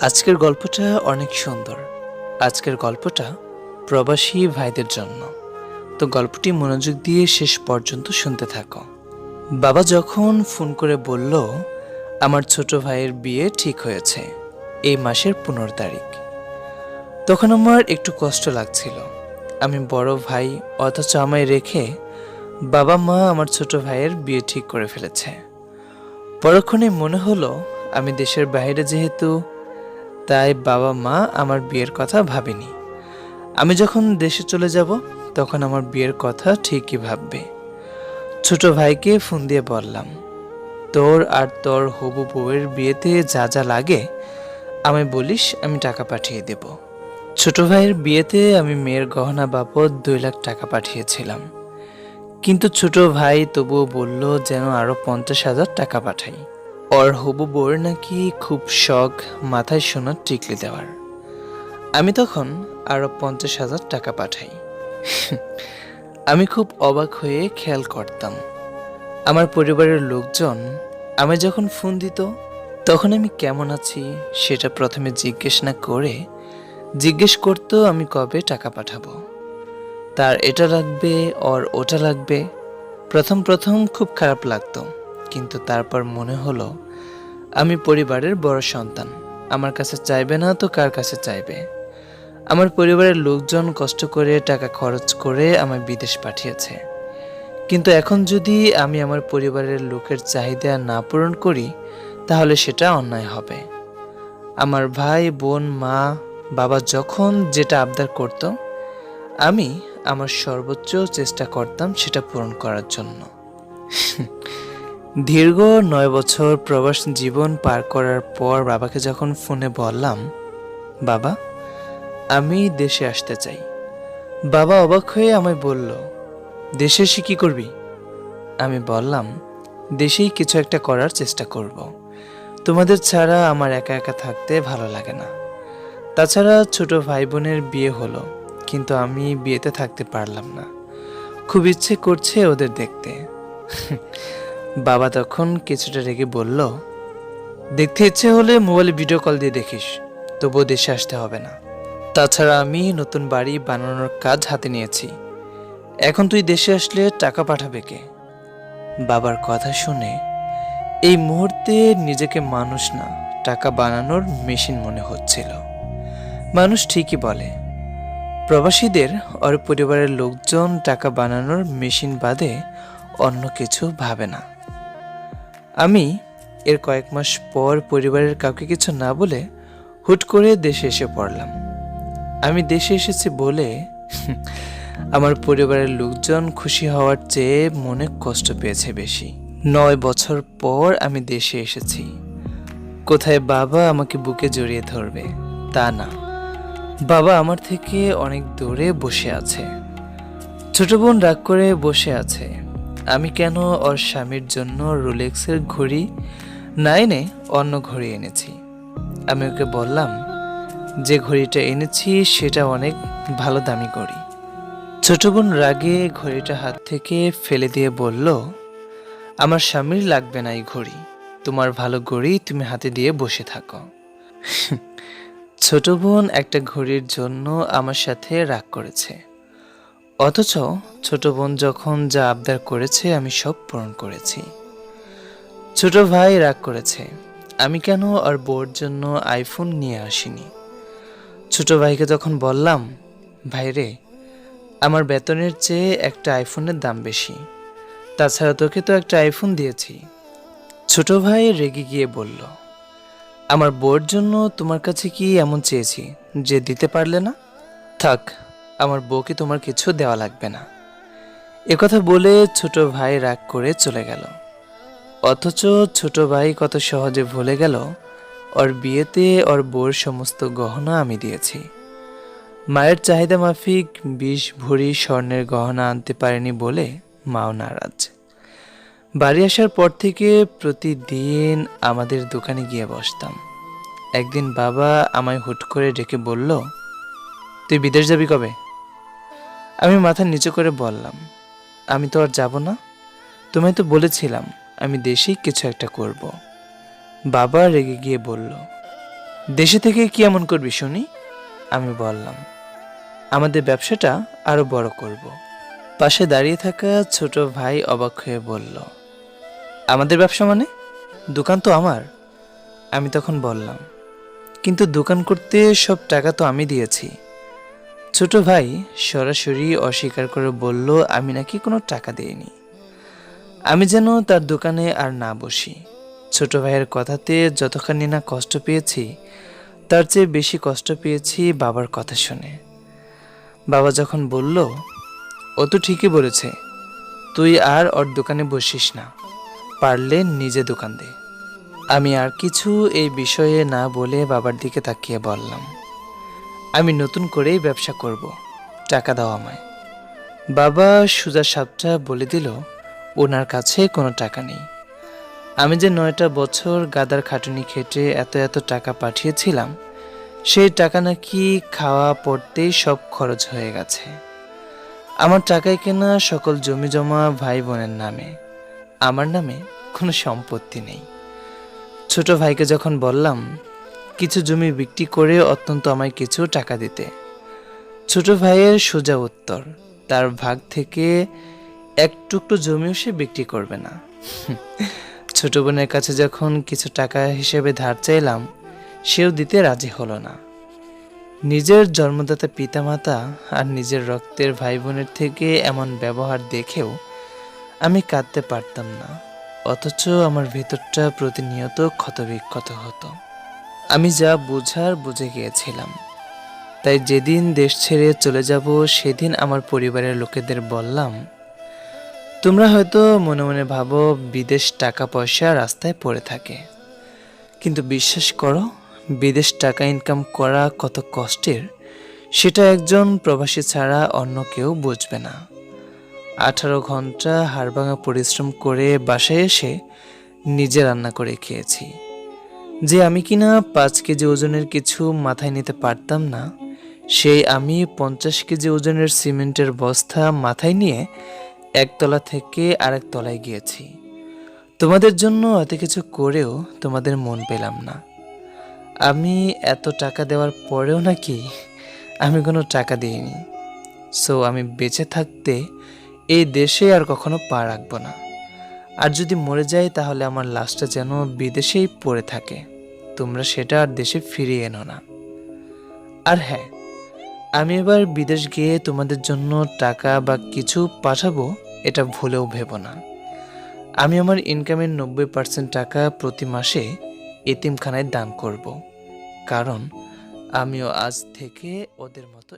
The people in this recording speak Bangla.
আজকের গল্পটা অনেক সুন্দর। আজকের গল্পটা প্রবাসী ভাইদের জন্য। তো গল্পটি মনোযোগ দিয়ে শেষ পর্যন্ত শুনতে থাকো। বাবা যখন ফোন করে বলল, আমার ছোট ভাইয়ের বিয়ে ঠিক হয়েছে, এই মাসের পনেরো তারিখ। তখন আমার একটু কষ্ট লাগছিল। আমি বড় ভাই, অথচ আমায় রেখে বাবা মা আমার ছোট ভাইয়ের বিয়ে ঠিক করে ফেলেছে। পরক্ষণে মনে হলো, আমি দেশের বাইরে যেহেতু, তাই বাবা মা আমার বিয়ের কথা ভাবেনি। আমি যখন দেশে চলে যাব, তখন আমার বিয়ের কথা ঠিকই ভাববে। ছোট ভাইকে ফোন দিয়ে বললাম, তোর আর তোর হবু বউয়ের বিয়েতে যা যা লাগে আমি বলিস, আমি টাকা পাঠিয়ে দেব। ছোট ভাইয়ের বিয়েতে আমি মেয়ের গহনা বাবদ দুই লাখ টাকা পাঠিয়েছিলাম। কিন্তু ছোট ভাই তবুও বলল যেন আরও পঞ্চাশ হাজার টাকা পাঠাই। ওর হবু বউয়ের নাকি খুব শখ, মাথায় সোনার টিকলি দেওয়ার। আমি তখন আরও পঞ্চাশ হাজার টাকা পাঠাই। আমি খুব অবাক হয়ে খেয়াল করতাম। আমার পরিবারের লোকজন আমি যখন ফোন দিত, তখন আমি কেমন আছি সেটা প্রথমে জিজ্ঞেস না করে জিজ্ঞেস করতো আমি কবে টাকা পাঠাবো। তার এটা লাগবে, ওর ওটা লাগবে। প্রথম প্রথম খুব খারাপ লাগতো, কিন্তু তারপর মনে হলো, আমি পরিবারের বড় সন্তান, আমার কাছে চাইবে না তো কার কাছে চাইবে? আমার পরিবারের লোকজন কষ্ট করে টাকা খরচ করে আমায় বিদেশ পাঠিয়েছে। কিন্তু এখন যদি আমি আমার পরিবারের লোকের চাহিদা না পূরণ করি, তাহলে সেটা অন্যায় হবে। আমার ভাই, বোন, মা, বাবা যখন যেটা আবদার করত, আমি আমার সর্বোচ্চ চেষ্টা করতাম সেটা পূরণ করার জন্য। দীর্ঘ নয় বছর প্রবাস জীবন পার করার পর বাবাকে যখন ফোনে বললাম, বাবা, আমি দেশে আসতে চাই। বাবা অবাক হয়ে আমায় বলল, দেশে এসে কী করবি? আমি বললাম, দেশেই কিছু একটা করার চেষ্টা করব। তোমাদের ছাড়া আমার একা একা থাকতে ভালো লাগে না। তাছাড়া ছোট ভাই বোনের বিয়ে হলো। কিন্তু আমি বিয়েতে থাকতে পারলাম না। খুব ইচ্ছে করছে ওদের দেখতে। বাবা তখন কিছুটা রেগে বলল, দেখতে ইচ্ছে হলে মোবাইলে ভিডিও কল দিয়ে দেখিস, তবুও দেশে আসতে হবে না। তাছাড়া আমি নতুন বাড়ি বানানোর কাজ হাতে নিয়েছি। এখন তুই দেশে আসলে টাকা পাঠাবে কে? বাবার কথা শুনে এই মুহূর্তে নিজেকে মানুষ না, টাকা বানানোর মেশিন মনে হচ্ছিল। মানুষ ঠিকই বলে প্রবাসীদের ওর পরিবারের লোকজন টাকা বানানোর মেশিন বাদে অন্য কিছু ভাবে না। আমি এর কয়েক মাস পর পরিবারের কাউকে কিছু না বলে হুট করে দেশে এসে পড়লাম। আমি দেশে এসেছি বলে আমার পরিবারের লোকজন খুশি হওয়ার চেয়ে মনে কষ্ট পেয়েছে বেশি। নয় বছর পর আমি দেশে এসেছি। কোথায় বাবা আমাকে বুকে জড়িয়ে ধরবে, তা না। বাবা আমার থেকে অনেক দূরে বসে আছে। ছোট বোন রাগ করে বসে আছে। আমি কেন ওর স্বামীর জন্য রোলেক্সের ঘড়ি না এনে অন্য ঘড়ি এনেছি? আমি ওকে বললাম, যে ঘড়িটা এনেছি সেটা অনেক ভালো দামি ঘড়ি। ছোট বোন রাগে ঘড়িটা হাত থেকে ফেলে দিয়ে বলল, আমার স্বামীর লাগবে না এই ঘড়ি। তোমার ভালো ঘড়ি তুমি হাতে দিয়ে বসে থাকো। ছোট বোন একটা ঘড়ির জন্য আমার সাথে রাগ করেছে। অথচ ছোট বোন যখন যা আবদার করেছে, আমি সব পূরণ করেছি। ছোট ভাই রাগ করেছে, আমি কেন আর বোর জন্য আইফোন নিয়ে আসিনি? ছোট ভাইকে তখন বললাম ভাইরে আমার বেতনের চেয়ে একটা আইফোনের দাম বেশি, তাছাড়া তোকে তো একটা আইফোন দিয়েছি। ছোট ভাই রেগে গিয়ে বলল আমার বোর জন্য তোমার কাছে কি এমন চেয়েছি যে দিতে পারলে না? থাক, আমার বউকে তোমার কিছু দেওয়া লাগবে না। একথা বলে ছোট ভাই রাগ করে চলে গেল। অথচ ছোট ভাই কত সহজে ভুলে গেল, ওর বিয়েতে ওর বউর সমস্ত গহনা আমি দিয়েছি। মায়ের চাহিদা মাফিক বিশ ভরি স্বর্ণের গহনা আনতে পারেনি বলে মাও নারাজ। বাড়ি আসার পর থেকে প্রতিদিন আমাদের দোকানে গিয়ে বসতাম একদিন বাবা আমায় হুট করে ডেকে বলল, তুই বিদেশ যাবি কবে আমি মাথা নিচু করে বললাম, আমি তো আর যাব না তোমায় তো বলেছিলাম, আমি দেশেই কিছু একটা করব। বাবা রেগে গিয়ে বলল, দেশে থেকে কি এমন করবি শুনি আমি বললাম, আমাদের ব্যবসাটা আরও বড় করব। পাশে দাঁড়িয়ে থাকা ছোট ভাই অবাক হয়ে বলল আমাদের ব্যবসা মানে? দোকান তো আমার, আমি তখন বললাম। কিন্তু দোকান করতে সব টাকা তো আমি দিয়েছি। ছোট ভাই সরাসরি অস্বীকার করে বলল, আমি নাকি কোনো টাকা দিইনি। আমি যেন তার দোকানে আর না বসি। ছোট ভাইয়ের কথাতে যতখানি না কষ্ট পেয়েছি, তার চেয়ে বেশি কষ্ট পেয়েছি বাবার কথা শুনে। বাবা যখন বলল, ও তো ঠিকই বলেছে, তুই আর ওর দোকানে বসিস না। পারলে নিজে দোকান দে। আমি আর কিছু এই বিষয়ে না বলে বাবার দিকে তাকিয়ে বললাম, আমি নতুন করেই ব্যবসা করব, টাকা দাও আমায়। বাবা সুজা সাপটা বলে দিল, ওনার কাছে কোনো টাকা নেই। আমি যে নয়টা বছর গাদার খাটুনি খেটে এত এত টাকা পাঠিয়েছিলাম, সেই টাকা নাকি খাওয়া পড়তেই সব খরচ হয়ে গেছে। আমার টাকায় কেনা সকল জমি জমা ভাই বোনের নামে। আমার নামে কোনো সম্পত্তি নেই। ছোট ভাইকে যখন বললাম, কিছু জমি বিক্রি করে অত্যন্ত আমায় কিছু টাকা দিতে। ছোট ভাইয়ের সোজা উত্তর, তার ভাগ থেকে এক টুকরো জমিও সে বিক্রি করবে না। ছোট বোনের কাছে যখন কিছু টাকা হিসেবে ধার চাইলাম, সেও দিতে রাজি হলো না। নিজের জন্মদাতা পিতামাতা আর নিজের রক্তের ভাই বোনের থেকে এমন ব্যবহার দেখেও আমি কাঁদতে পারতাম না, অথচ আমার ভেতরটা প্রতিনিয়ত ক্ষতবিক্ষত হতো। আমি যা বোঝার বুঝে গিয়েছিলাম। তাই যেদিন দেশ ছেড়ে চলে যাব, সেদিন আমার পরিবারের লোকেদের বললাম, তোমরা হয়তো মনে মনে ভাবো, বিদেশ টাকা পয়সা রাস্তায় পড়ে থাকে। কিন্তু বিশ্বাস করো, বিদেশ টাকা ইনকাম করা কত কষ্টের, সেটা একজন প্রবাসী ছাড়া অন্য কেউ বুঝবে না। আঠারো ঘণ্টা হাড়ভাঙা পরিশ্রম করে বাসায় এসে নিজে রান্না করে খেয়েছি। যে আমি কিনা পাঁচ কেজি ওজনের কিছু মাথায় নিতে পারতাম না, সেই আমি পঞ্চাশ কেজি ওজনের সিমেন্টের বস্তা মাথায় নিয়ে একতলা থেকে আরেক তলায় গিয়েছি। তোমাদের জন্য এত কিছু করেও তোমাদের মন পেলাম না। আমি এত টাকা দেওয়ার পরেও নাকি আমি কোনো টাকা দিইনি। সো আমি বেঁচে থাকতে এই দেশে আর কখনো পা রাখব না। আর যদি মরে যাই তাহলে আমার লাশটা যেন বিদেশেই পড়ে থাকে। তোমরা সেটা আর দেশে ফিরিয়ে এনো না। আর হ্যাঁ আমি এবার বিদেশ গিয়ে তোমাদের জন্য টাকা বা কিছু পাঠাবো, এটা ভুলেও ভেবো না। আমি আমার ইনকামের নব্বই পার্সেন্ট টাকা প্রতি মাসে এতিমখানায় দান করব। কারণ আমিও আজ থেকে ওদের মতো